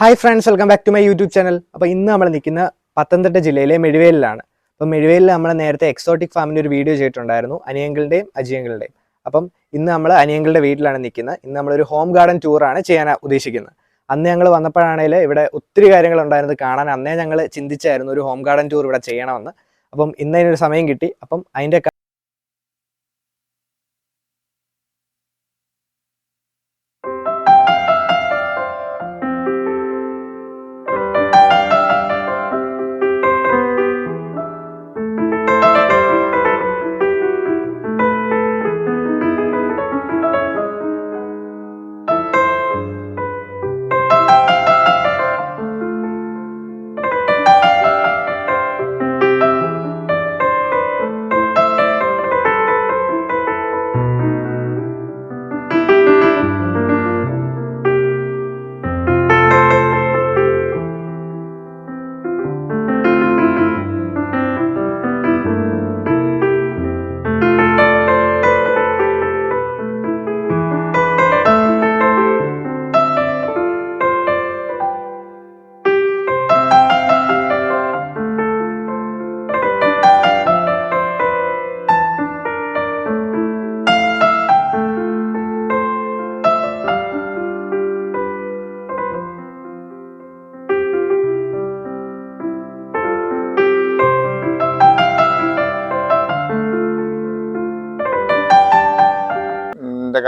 Hi friends welcome back to my YouTube channel അപ്പോൾ ഇന്ന് നമ്മൾ നിൽക്കുന്ന പത്തനംതിട്ട ജില്ലയിലെ മെഴുവേലിലാണ്. അപ്പോൾ മെഴുവേലിൽ നമ്മൾ നേരത്തെ എക്സോട്ടിക് ഫാമിന്റെ ഒരു വീഡിയോ ചെയ്തിട്ടുണ്ടായിരുന്നു അനിയങ്കളുടെയും അജിയങ്ങളുടെയും അപ്പം ഇന്ന് നമ്മൾ അനിയങ്കളുടെ വീട്ടിലാണ് നിൽക്കുന്നത്. ഇന്ന് നമ്മളൊരു ഹോം ഗാർഡൻ ടൂറാണ് ചെയ്യാൻ ഉദ്ദേശിക്കുന്നത്. അന്ന് ഞങ്ങൾ വന്നപ്പോഴാണെങ്കിൽ ഇവിടെ ഒത്തിരി കാര്യങ്ങൾ ഉണ്ടായിരുന്നത് കാണാൻ അന്നേ ഞങ്ങൾ ചിന്തിച്ചായിരുന്നു ഒരു ഹോം ഗാർഡൻ ടൂർ ഇവിടെ ചെയ്യണമെന്ന്. അപ്പം ഇന്ന് അതിനൊരു സമയം കിട്ടി. അപ്പം അതിന്റെ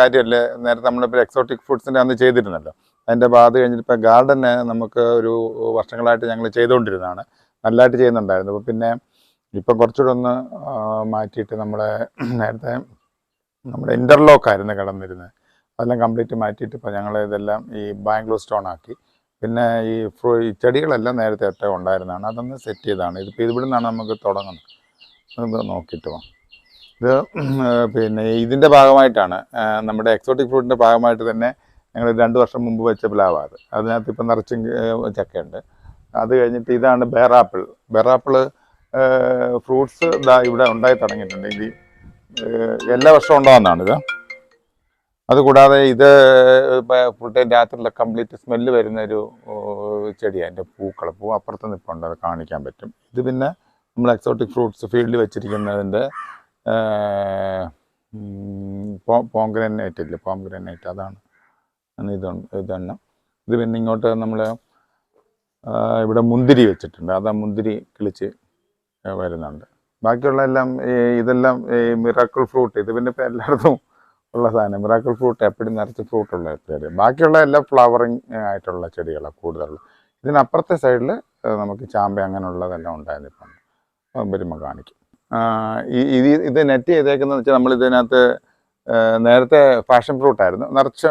കാര്യമല്ലേ? നേരത്തെ നമ്മളിപ്പോൾ എക്സോട്ടിക് ഫുഡ്സിന്റെ അന്ന് ചെയ്തിരുന്നല്ലോ. അതിന്റെ ബാധ കഴിഞ്ഞിട്ട് ഇപ്പോൾ ഗാർഡന് നമുക്ക് ഒരു വർഷങ്ങളായിട്ട് ഞങ്ങൾ ചെയ്തുകൊണ്ടിരുന്നതാണ് നല്ലതായിട്ട് ചെയ്യുന്നുണ്ടായിരുന്നു. അപ്പോൾ പിന്നെ ഇപ്പം കുറച്ചുകൂടെ ഒന്ന് മാറ്റിയിട്ട് നമ്മുടെ നേരത്തെ നമ്മുടെ ഇന്റർലോക്ക് ആയിരുന്നു കിടന്നിരുന്നത്. അതെല്ലാം കംപ്ലീറ്റ് മാറ്റിയിട്ട് ഇപ്പോൾ ഞങ്ങൾ ഇതെല്ലാം ഈ ബാംഗ്ലൂർ സ്റ്റോൺ ആക്കി. പിന്നെ ഈ ഫ്രൂ ഈ ചെടികളെല്ലാം നേരത്തെ ഒറ്റ ഉണ്ടായിരുന്നതാണ്. അതൊന്ന് സെറ്റ് ചെയ്തതാണ്. ഇതിപ്പോൾ ഇവിടെ നിന്നാണ് നമുക്ക് തുടങ്ങുന്നത്. നമുക്ക് നോക്കിയിട്ട് പോകാം ഇത് പിന്നെ ഇതിന്റെ ഭാഗമായിട്ടാണ് നമ്മുടെ എക്സോട്ടിക് ഫ്രൂട്ടിന്റെ ഭാഗമായിട്ട് തന്നെ ഞങ്ങൾ രണ്ട് വർഷം മുമ്പ് വെച്ച പ്ലാവാണ് അത്. അതിനകത്ത് ഇപ്പം നിറച്ചും ചക്കയുണ്ട്. അത് കഴിഞ്ഞിട്ട് ഇതാണ് ബേറാപ്പിൾ ബേറാപ്പിൾ ഫ്രൂട്ട്സ് ഇതാ ഇവിടെ ഉണ്ടായി തുടങ്ങിയിട്ടുണ്ട്. ഇത് എല്ലാ വർഷവും ഉണ്ടാകുന്നതാണ് ഇത്. അതുകൂടാതെ ഇത് ഫുൾ ടൈം രാത്രിയിലെ കംപ്ലീറ്റ് സ്മെല്ല് വരുന്ന ഒരു ചെടിയാണ് എന്റെ പൂക്കൾ പൂ അപ്പുറത്ത് നിൽപ്പുണ്ട് അത് കാണിക്കാൻ പറ്റും. ഇത് പിന്നെ നമ്മൾ എക്സോട്ടിക് ഫ്രൂട്ട്സ് ഫീൽഡിൽ വെച്ചിരിക്കുന്നതിന്റെ പോംഗ്രനേറ്റ് ഇല്ലേ പോംഗ്രനേറ്റ് അതാണ്. ഇത് ഇതെണ്ണം ഇത് പിന്നെ ഇങ്ങോട്ട് നമ്മൾ ഇവിടെ മുന്തിരി വെച്ചിട്ടുണ്ട്. അതാ മുന്തിരി കിളിച്ച് വരുന്നുണ്ട്. ബാക്കിയുള്ള എല്ലാം ഇതെല്ലാം ഈ മിറാക്കിൾ ഫ്രൂട്ട്. ഇത് പിന്നെ ഇപ്പം എല്ലായിടത്തും ഉള്ള സാധനം. മിറാക്കിൾ ഫ്രൂട്ട് എപ്പോഴും നിറച്ച് ഫ്രൂട്ടുള്ള പേര്. ബാക്കിയുള്ള എല്ലാം ഫ്ലവറിങ് ആയിട്ടുള്ള ചെടികളാണ് കൂടുതലുള്ളത് ഇതിനപ്പുറത്തെ സൈഡിൽ നമുക്ക് ചാമ്പ അങ്ങനെയുള്ളതെല്ലാം ഉണ്ടായിരുന്നു വരുമ്പോൾ കാണിക്കും. ഇത് ഇത് നെറ്റ് ചെയ്തേക്കുന്നത് വെച്ചാൽ നമ്മൾ ഇതിനകത്ത് നേരത്തെ ഫാഷൻ ഫ്രൂട്ടായിരുന്നു നിറച്ച്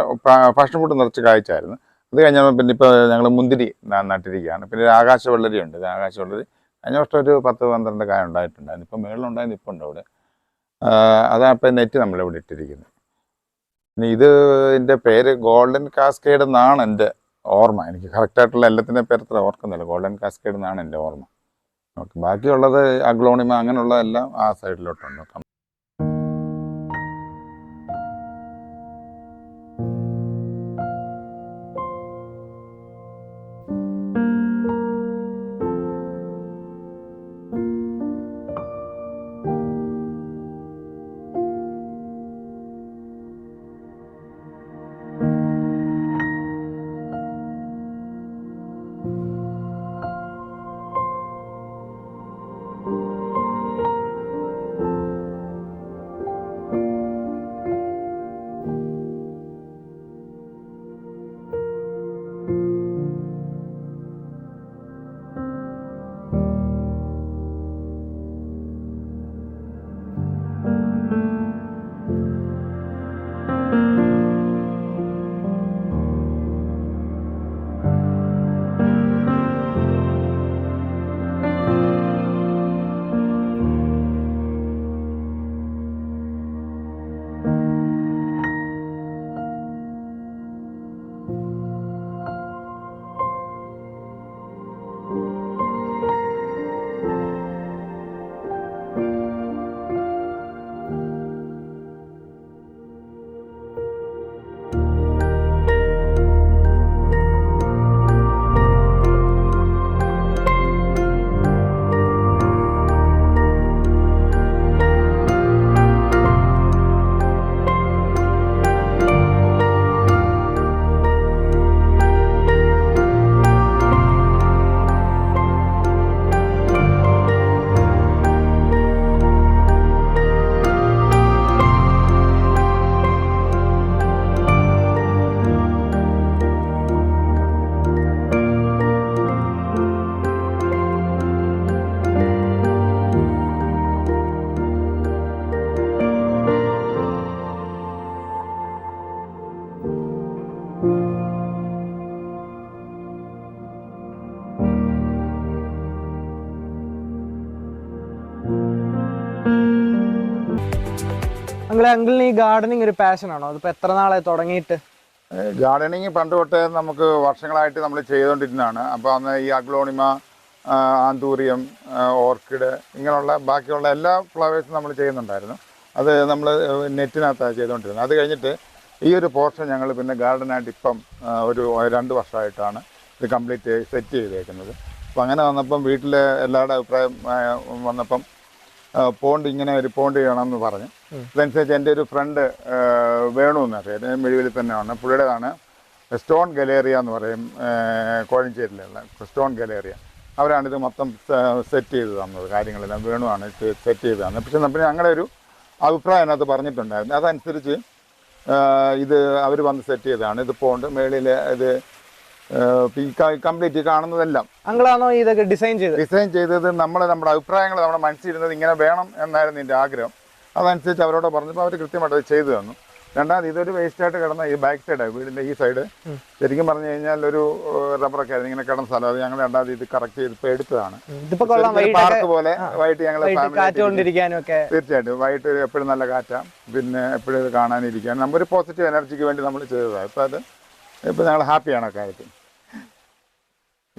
ഫാഷൻ ഫ്രൂട്ട് നിറച്ച് കായ്ച്ചായിരുന്നു അത് കഴിഞ്ഞാൽ പിന്നെ ഇപ്പോൾ ഞങ്ങൾ മുന്തിരി നട്ടിരിക്കുകയാണ്. പിന്നെ ഒരു ആകാശവെള്ളരി ഉണ്ട്. ആകാശ വെള്ളരി. കഴിഞ്ഞ വർഷം ഒരു പത്ത് പന്ത്രണ്ട് കായ ഉണ്ടായിട്ടുണ്ടായിരുന്നു. ഇപ്പം മേളിലുണ്ടായിരുന്നു ഇപ്പം ഉണ്ട് അവിടെ. അതാണ് അതാ ഇപ്പം നെറ്റ് നമ്മളിവിടെ ഇട്ടിരിക്കുന്നത്. ഇനി ഇത് ഇതിന്റെ പേര് ഗോൾഡൻ കാസ്കേഡ് എന്നാണ് എന്റെ ഓർമ്മ. എനിക്ക് കറക്റ്റായിട്ടുള്ള എല്ലാത്തിന്റെ പേര് ഓർക്കുന്നില്ല. ഗോൾഡൻ കാസ്കേഡ് എന്നാണ് എന്റെ ഓർമ്മ. ബാക്കിയുള്ളത് അഗ്ലോണിമ അങ്ങനെയുള്ളതെല്ലാം ആ സൈഡിലോട്ടുണ്ട്. അങ്കിളെ അങ്കിളിന് ഈ ഗാർഡനിങ് ഒരു പാഷൻ ആണോ? അതിപ്പോ എത്ര നാളായി തുടങ്ങിയിട്ട്? ഗാർഡനിങ് പണ്ട് തൊട്ടേ നമുക്ക് വർഷങ്ങളായിട്ട് നമ്മൾ ചെയ്തുകൊണ്ടിരുന്നതാണ് അപ്പോൾ അന്ന് ഈ അഗ്ലോണിമ ആന്തൂറിയം ഓർക്കിഡ് ഇങ്ങനെയുള്ള ബാക്കിയുള്ള എല്ലാ ഫ്ലവേഴ്സും നമ്മൾ ചെയ്യുന്നുണ്ടായിരുന്നു. അത് നമ്മൾ നെറ്റിനകത്താണ് ചെയ്തുകൊണ്ടിരുന്നത് അത് കഴിഞ്ഞിട്ട് ഈ ഒരു പോർഷൻ ഞങ്ങൾ പിന്നെ ഗാർഡനായിട്ട് ഇപ്പം ഒരു രണ്ട് വർഷമായിട്ടാണ് ഇത് കംപ്ലീറ്റ് സെറ്റ് ചെയ്തേക്കുന്നത്. അപ്പം അങ്ങനെ വന്നപ്പം വീട്ടിൽ എല്ലാവരുടെ അഭിപ്രായം വന്നപ്പം പോണ്ട് ഇങ്ങനെ ഒരു പോണ്ട് ചെയ്യണമെന്ന് പറഞ്ഞു. അതനുസരിച്ച് എന്റെ ഒരു ഫ്രണ്ട് വേണു എന്നറിയാം മെഴുവിൽ തന്നെയാണ്. പുള്ളിയുടേതാണ് സ്റ്റോൺ ഗലേറിയ എന്ന് പറയും കോഴഞ്ചേരിയിലുള്ള സ്റ്റോൺ ഗലേറിയ. അവരാണ് ഇത് മൊത്തം സെറ്റ് ചെയ്ത് തന്നത് കാര്യങ്ങളെല്ലാം വേണുവാണ് സെറ്റ് ചെയ്ത് തന്നത്. പക്ഷെ പിന്നെ ഞങ്ങളുടെ ഒരു അഭിപ്രായം അതിനകത്ത് പറഞ്ഞിട്ടുണ്ടായിരുന്നു. അതനുസരിച്ച് ഇത് അവർ വന്ന് സെറ്റ് ചെയ്തതാണ്. ഇത് പോണ്ട് മേളിൽ ഇത് കംപ്ലീറ്റ് കാണുന്നതെല്ലാം. ഇതൊക്കെ ഡിസൈൻ ചെയ്ത് ഡിസൈൻ ചെയ്തത് നമ്മൾ നമ്മുടെ അഭിപ്രായങ്ങൾ നമ്മുടെ മനസ്സിലിരുന്നത് ഇങ്ങനെ വേണം എന്നായിരുന്നു എന്റെ ആഗ്രഹം. അതനുസരിച്ച് അവരോട് പറഞ്ഞപ്പോൾ അവർ കൃത്യമായിട്ട് അത് ചെയ്തു തന്നു. രണ്ടാമത് ഇതൊരു വേസ്റ്റ് ആയിട്ട് കിടന്ന ഈ ബാക്ക് സൈഡ് വീടിന്റെ ഈ സൈഡ് ശരിക്കും പറഞ്ഞു കഴിഞ്ഞാൽ ഒരു റബ്ബറൊക്കെ ആയിരുന്നു ഇങ്ങനെ കിടന്ന സ്ഥലം. അത് ഞങ്ങൾ രണ്ടാമത് ഇത് കറക്റ്റ് ചെയ്ത് ഇപ്പോൾ എടുത്തതാണ്. പാർക്ക് പോലെ വൈകിട്ട് ഞങ്ങൾ തീർച്ചയായിട്ടും. വൈകിട്ട് എപ്പോഴും നല്ല കാറ്റാം. പിന്നെ എപ്പോഴും ഇത് കാണാനിരിക്കാൻ നമ്മൊരു പോസിറ്റീവ് എനർജിക്ക് വേണ്ടി നമ്മൾ ചെയ്തതാണ്. ഇപ്പം അത് ഇപ്പം ഞങ്ങൾ ഹാപ്പിയാണ് കാര്യത്തിൽ.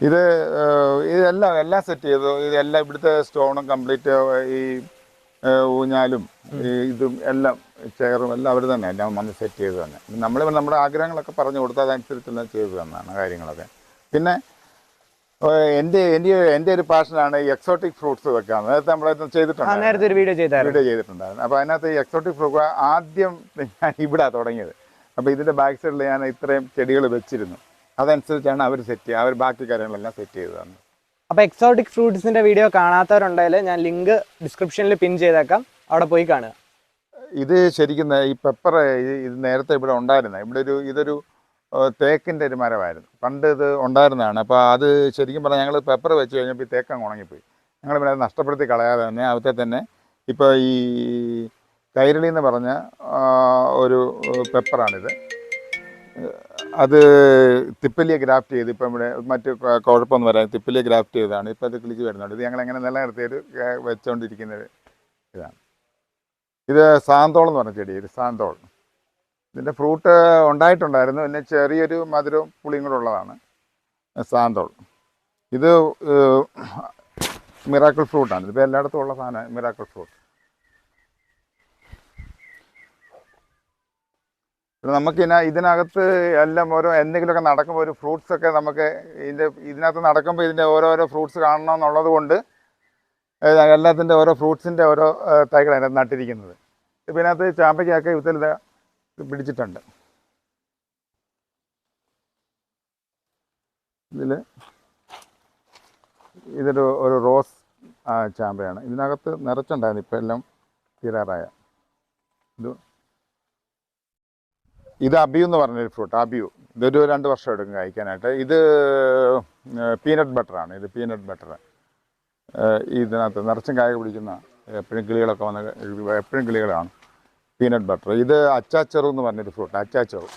ഇത് ഇതെല്ലാം എല്ലാം സെറ്റ് ചെയ്തു. ഇതെല്ലാം ഇവിടുത്തെ സ്റ്റോണും കംപ്ലീറ്റ് ഈ ഊഞ്ഞാലും ഇതും എല്ലാം ചെയറും എല്ലാം അവർ തന്നെ എല്ലാം വന്ന് സെറ്റ് ചെയ്ത് തന്നെ. നമ്മൾ നമ്മുടെ ആഗ്രഹങ്ങളൊക്കെ പറഞ്ഞു കൊടുത്ത് അതനുസരിച്ചെല്ലാം ചെയ്തു തന്നാണ് കാര്യങ്ങളൊക്കെ. പിന്നെ എന്റെ എന്റെ എന്റെ ഒരു പാഷനാണ് ഈ എക്സോട്ടിക് ഫ്രൂട്ട്സ് വെക്കാൻ. നേരത്തെ നമ്മൾ ചെയ്തിട്ടുണ്ട് നേരത്തെ ഒരു വീഡിയോ ചെയ്തായിരുന്നു. വീഡിയോ ചെയ്തിട്ടുണ്ടായിരുന്നു. അപ്പോൾ അതിനകത്ത് ഈ എക്സോട്ടിക് ഫ്രൂട്ട് ആദ്യം ഞാൻ ഇവിടെ തുടങ്ങിയത്. അപ്പോൾ ഇതിന്റെ ബാക്ക് സൈഡിൽ ഞാൻ ഇത്രയും ചെടികൾ വെച്ചിരുന്നു. അതനുസരിച്ചാണ് അവർ സെറ്റ് ചെയ്യുക അവർ ബാക്കി കാര്യങ്ങളെല്ലാം സെറ്റ് ചെയ്ത് തന്നത്. അപ്പൊ എക്സോട്ടിക് ഫ്രൂട്ട്സിന്റെ വീഡിയോ കാണാത്തവരുണ്ടെങ്കിൽ ഞാൻ ലിങ്ക് ഡിസ്ക്രിപ്ഷനിൽ പിൻ ചെയ്തേക്കാം. അവിടെ പോയി കാണുക. ഇത് ശരിക്കും ഈ പെപ്പർ ഇത് നേരത്തെ ഇവിടെ ഉണ്ടായിരുന്ന. ഇവിടെ ഒരു ഇതൊരു തേക്കിന്റെ ഒരു മരമായിരുന്നു. പണ്ട് ഇത് ഉണ്ടായിരുന്നതാണ്. അപ്പോൾ അത് ശരിക്കും പറഞ്ഞാൽ ഞങ്ങൾ പെപ്പർ വെച്ച് കഴിഞ്ഞപ്പോൾ ഈ തേക്കം ഉണങ്ങിപ്പോയി. ഞങ്ങൾ അത് നഷ്ടപ്പെടുത്തി കളയാതെ തന്നെ അവിടുത്തെ തന്നെ ഇപ്പോൾ ഈ കൈരളി എന്ന് പറഞ്ഞ ഒരു പെപ്പറാണിത് അത് തിപ്പലിയെ ഗ്രാഫ്റ്റ് ചെയ്ത് ഇപ്പം ഇവിടെ മറ്റ് കുഴപ്പമൊന്നും വരാൻ തിപ്പലിയെ ഗ്രാഫ്റ്റ് ചെയ്തതാണ്. ഇപ്പം അത് കിളിച്ച് വരുന്നുണ്ട്. ഇത് ഞങ്ങൾ എങ്ങനെ നിലനിർത്തിയൊരു ഏഹ്, വെച്ചുകൊണ്ടിരിക്കുന്ന ഒരു ഇതാണ്. ഇത് സാന്തോൾ എന്ന് പറഞ്ഞ ചെടി സാന്തോൾ. ഇതിന്റെ ഫ്രൂട്ട് ഉണ്ടായിട്ടുണ്ടായിരുന്നു. പിന്നെ ചെറിയൊരു മധുരവും പുളിയും കൂടെ ഉള്ളതാണ് സാന്തോൾ. ഇത് മിറാക്കിൾ ഫ്രൂട്ടാണ്. ഇതിപ്പോൾ എല്ലായിടത്തും ഉള്ള സാധനമാണ് മിറാക്കിൾ ഫ്രൂട്ട്. നമുക്ക് ഇതിന ഇതിനകത്ത് എല്ലാം ഓരോ എന്തെങ്കിലുമൊക്കെ നടക്കുമ്പോൾ ഒരു ഫ്രൂട്ട്സ് ഒക്കെ നമുക്ക് ഇതിന്റെ ഇതിനകത്ത് നടക്കുമ്പോൾ ഇതിന്റെ ഓരോരോ ഫ്രൂട്ട്സ് കാണണം എന്നുള്ളത് കൊണ്ട് എല്ലാത്തിന്റെ ഓരോ ഫ്രൂട്ട്സിന്റെ ഓരോ തൈകൾ അതിനകത്ത് നട്ടിരിക്കുന്നത്. ഇപ്പം ഇതിനകത്ത് ചാമ്പയ്ക്കൊക്കെ വിത്തിൽ ഇത് പിടിച്ചിട്ടുണ്ട്. ഇതിൽ ഇതൊരു ഒരു റോസ് ചാമ്പയാണ്. ഇതിനകത്ത് നിറച്ചുണ്ടായിരുന്നു ഇപ്പം എല്ലാം തീരാറായ. ഇത് ഇത് അബിയു എന്ന് പറഞ്ഞൊരു ഫ്രൂട്ട് അബിയു. ഇതൊരു രണ്ട് വർഷം എടുക്കും കഴിക്കാനായിട്ട്. ഇത് പീനട്ട് ബട്ടറാണ് ഇത് പീനട്ട് ബട്ടർ ഇതിനകത്ത് നിറച്ചും കായ പിടിക്കുന്ന എപ്പോഴും കിളികളൊക്കെ വന്ന് എപ്പോഴും കിളികളാണ് പീനട്ട് ബട്ടർ ഇത് അച്ചാച്ചെറു എന്ന് പറഞ്ഞൊരു ഫ്രൂട്ട് അച്ചാച്ചെറു.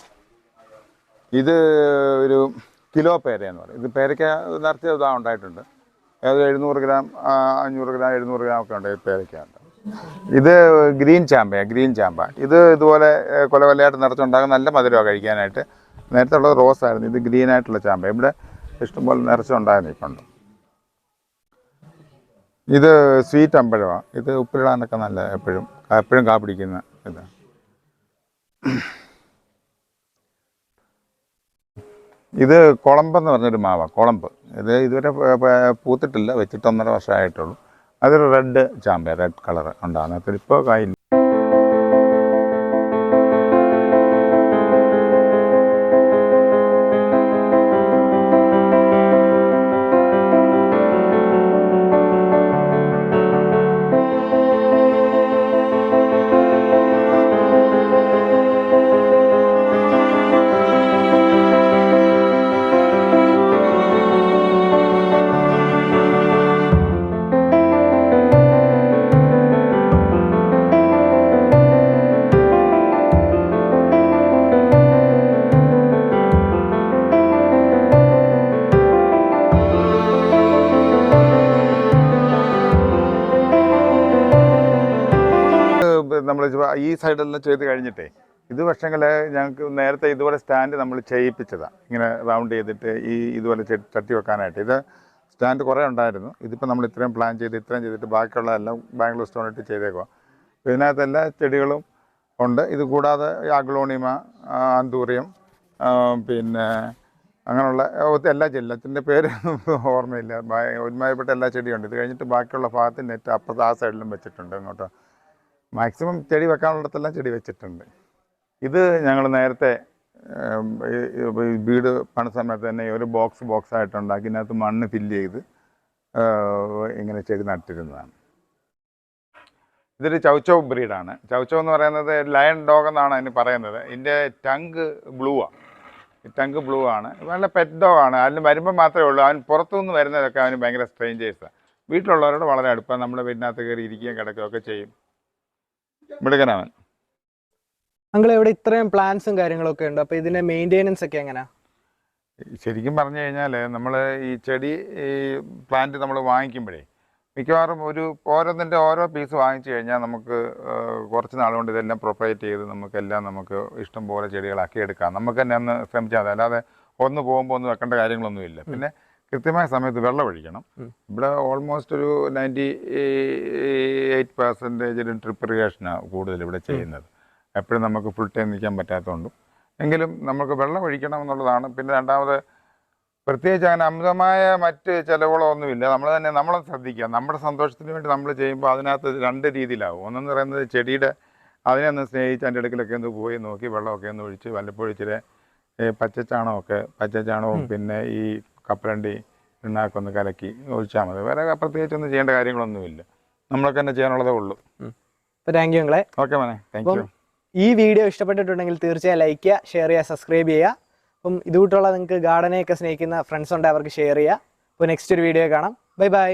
ഇത് ഒരു കിലോ പേരയെന്ന് പറയും. ഇത് പേരയ്ക്ക നിറച്ച് ഇതാ ഉണ്ടായിട്ടുണ്ട്. ഏതായാലും എഴുന്നൂറ് ഗ്രാം അഞ്ഞൂറ് ഗ്രാം എഴുന്നൂറ് ഗ്രാം ഒക്കെ ഉണ്ട് പേരയ്ക്ക. ഇത് ഗ്രീൻ ചാമ്പയാണ് ഗ്രീൻ ചാമ്പ. ഇത് ഇതുപോലെ കൊല കൊലയായിട്ട് നിറച്ചുണ്ടാകുന്ന നല്ല മധുരമാണ് കഴിക്കാനായിട്ട്. നേരത്തെ ഉള്ളത് റോസ് ആയിരുന്നു ഇത് ഗ്രീൻ ആയിട്ടുള്ള ചാമ്പ ഇവിടെ ഇഷ്ടംപോലെ നിറച്ചുണ്ടായിരുന്നു ഇപ്പം ഇത് സ്വീറ്റ് അമ്പഴമാണ് ഇത് ഉപ്പിലിടാനൊക്കെ നല്ല എപ്പോഴും എപ്പോഴും കാപ്പിടിക്കുന്ന ഇത്. ഇത് കുളമ്പെന്ന് പറഞ്ഞൊരു മാവാണ് കുളമ്പ്. ഇത് ഇതുവരെ പൂത്തിട്ടില്ല വെച്ചിട്ട് ഒന്നര വർഷമായിട്ടുള്ളൂ അതൊരു റെഡ് ചാമ്പ റെഡ് കളർ ഉണ്ടാകുന്നത് അതിൽ ഇപ്പോൾ കായില്ല നമ്മൾ ഈ സൈഡെല്ലാം ചെയ്ത് കഴിഞ്ഞിട്ടേ ഇത് പക്ഷേങ്കിൽ ഞങ്ങൾക്ക് നേരത്തെ ഇതുപോലെ സ്റ്റാൻഡ് നമ്മൾ ചെയ്യിപ്പിച്ചതാണ് ഇങ്ങനെ റൗണ്ട് ചെയ്തിട്ട് ഈ ഇതുപോലെ ചട്ടി വെക്കാനായിട്ട്. ഇത് സ്റ്റാൻഡ് കുറേ ഉണ്ടായിരുന്നു. ഇതിപ്പോൾ നമ്മൾ ഇത്രയും പ്ലാൻ ചെയ്ത് ഇത്രയും ചെയ്തിട്ട് ബാക്കിയുള്ളതെല്ലാം ബാംഗ്ലൂർ സ്റ്റോണിട്ട് ചെയ്തേക്കുക ഇതിനകത്ത് എല്ലാ ചെടികളും ഉണ്ട്. ഇത് കൂടാതെ ആഗ്ലോണിമ ആന്തൂറിയം പിന്നെ അങ്ങനെയുള്ള എല്ലാ ചെല്ലത്തിന്റെ പേര് ഓർമ്മയില്ല. ഒരുമാതിരിപ്പെട്ട എല്ലാ ചെടിയുണ്ട്. ഇത് കഴിഞ്ഞിട്ട് ബാക്കിയുള്ള ഭാഗത്ത് നെറ്റ് അപ്പുറത്ത് ആ സൈഡിലും വെച്ചിട്ടുണ്ട് ഇങ്ങോട്ട് മാക്സിമം ചെടി വെക്കാനുള്ളിടത്തെല്ലാം ചെടി വെച്ചിട്ടുണ്ട്. ഇത് ഞങ്ങൾ നേരത്തെ വീട് പണ സമയത്ത് തന്നെ ഒരു ബോക്സ് ബോക്സ് ആയിട്ട് ഉണ്ടാക്കി ഇതിനകത്ത് മണ്ണ് ഫില്ല് ചെയ്ത് ഇങ്ങനെ ചെടി നട്ടിരുന്നതാണ്. ഇതൊരു ചൗച്ചൗ ബ്രീഡാണ്. ചൗച്ചൗ എന്ന് പറയുന്നത് ലയൺ ഡോഗ് എന്നാണ് അതിന് പറയുന്നത്. ഇതിന്റെ ടങ്ക് ബ്ലൂ ആണ് ടങ്ക് ബ്ലൂ ആണ് നല്ല പെറ്റ് ഡോഗ് ആണ്. അതിന് വരുമ്പോൾ മാത്രമേ ഉള്ളൂ. അവൻ പുറത്തുനിന്ന് വരുന്നതൊക്കെ അവന് ഭയങ്കര സ്ട്രേഞ്ചേഴ്സാണ് വീട്ടിലുള്ളവരോട് വളരെ അടുപ്പം. നമ്മുടെ വീടിനകത്ത് കയറി ഇരിക്കുകയും കിടക്കുകയൊക്കെ ചെയ്യും. മിടുക്കനവൻ അങ്കിൾ ഇവിടെ ഇത്രയും പ്ലാൻസും കാര്യങ്ങളൊക്കെ ഉണ്ട്. അപ്പൊ ഇതിന്റെ മെയിന്റെനൻസ് ഒക്കെ എങ്ങനെയാ ശരിക്കും പറഞ്ഞു കഴിഞ്ഞാൽ നമ്മൾ ഈ ചെടി ഈ പ്ലാന്റ് നമ്മൾ വാങ്ങിക്കുമ്പോഴേ മിക്കവാറും ഒരു ഓരോന്നിന്റെ ഓരോ പീസ് വാങ്ങിച്ചു കഴിഞ്ഞാൽ നമുക്ക് കുറച്ച് നാളുകൊണ്ട് കൊണ്ട് ഇതെല്ലാം പ്രൊപ്പറേറ്റ് ചെയ്ത് നമുക്കെല്ലാം നമുക്ക് ഇഷ്ടം പോലെ ചെടികളാക്കി എടുക്കാം. നമുക്ക് തന്നെ ഒന്ന് ശ്രമിച്ചാൽ മതി. അല്ലാതെ ഒന്ന് പോകുമ്പോൾ ഒന്നും വെക്കേണ്ട കാര്യങ്ങളൊന്നുമില്ല. പിന്നെ കൃത്യമായ സമയത്ത് വെള്ളം ഒഴിക്കണം. ഇവിടെ ഓൾമോസ്റ്റ് ഒരു നയന്റി എയ്റ്റ് പെർസെന്റേജ് ട്രിപ്പ് ഇറിഗേഷനാണ് കൂടുതൽ ഇവിടെ ചെയ്യുന്നത്. എപ്പോഴും നമുക്ക് ഫുൾ ടൈം നിൽക്കാൻ പറ്റാത്തതുകൊണ്ടും. എങ്കിലും നമുക്ക് വെള്ളം ഒഴിക്കണം എന്നുള്ളതാണ്. പിന്നെ രണ്ടാമത് പ്രത്യേകിച്ച് അങ്ങനെ അമിതമായ മറ്റ് ചിലവുകളോ ഒന്നുമില്ല നമ്മൾ തന്നെ നമ്മളെ ശ്രദ്ധിക്കുക. നമ്മുടെ സന്തോഷത്തിന് വേണ്ടി നമ്മൾ ചെയ്യുമ്പോൾ അതിനകത്ത് രണ്ട് രീതിയിലാവും. ഒന്നെന്ന് പറയുന്നത് ചെടിയുടെ അതിനെ ഒന്ന് സ്നേഹിച്ച് അതിന്റെ അടുക്കലൊക്കെ ഒന്ന് പോയി നോക്കി വെള്ളമൊക്കെ ഒന്ന് ഒഴിച്ച് വല്ലപ്പോഴും ഇച്ചിരി പച്ചച്ചാണമൊക്കെ പച്ചച്ചാണവും പിന്നെ ഈ കപ്പലണ്ടി ഉണ്ടാക്കി ഒന്ന് കലക്കി ഒഴിച്ചാൽ മതി. വേറെ പ്രത്യേകിച്ചൊന്നും ചെയ്യേണ്ട കാര്യങ്ങളൊന്നുമില്ല. നമ്മളൊക്കെ തന്നെ ചെയ്യാനുള്ളതേ ഉള്ളൂ. താങ്ക് യു നിങ്ങളെ ഓക്കെ മോനെ. താങ്ക് യു ഈ വീഡിയോ ഇഷ്ടപ്പെട്ടിട്ടുണ്ടെങ്കിൽ തീർച്ചയായും ലൈക്ക് ചെയ്യുക ഷെയർ ചെയ്യുക സബ്സ്ക്രൈബ് ചെയ്യുക. അപ്പം ഇതുകൂട്ടുള്ള നിങ്ങൾക്ക് ഗാർഡനെയൊക്കെ സ്നേഹിക്കുന്ന ഫ്രണ്ട്സ് ഉണ്ടെങ്കിൽ അവർക്ക് ഷെയർ ചെയ്യുക. അപ്പോൾ നെക്സ്റ്റ് ഒരു വീഡിയോ കാണാം. Bye bye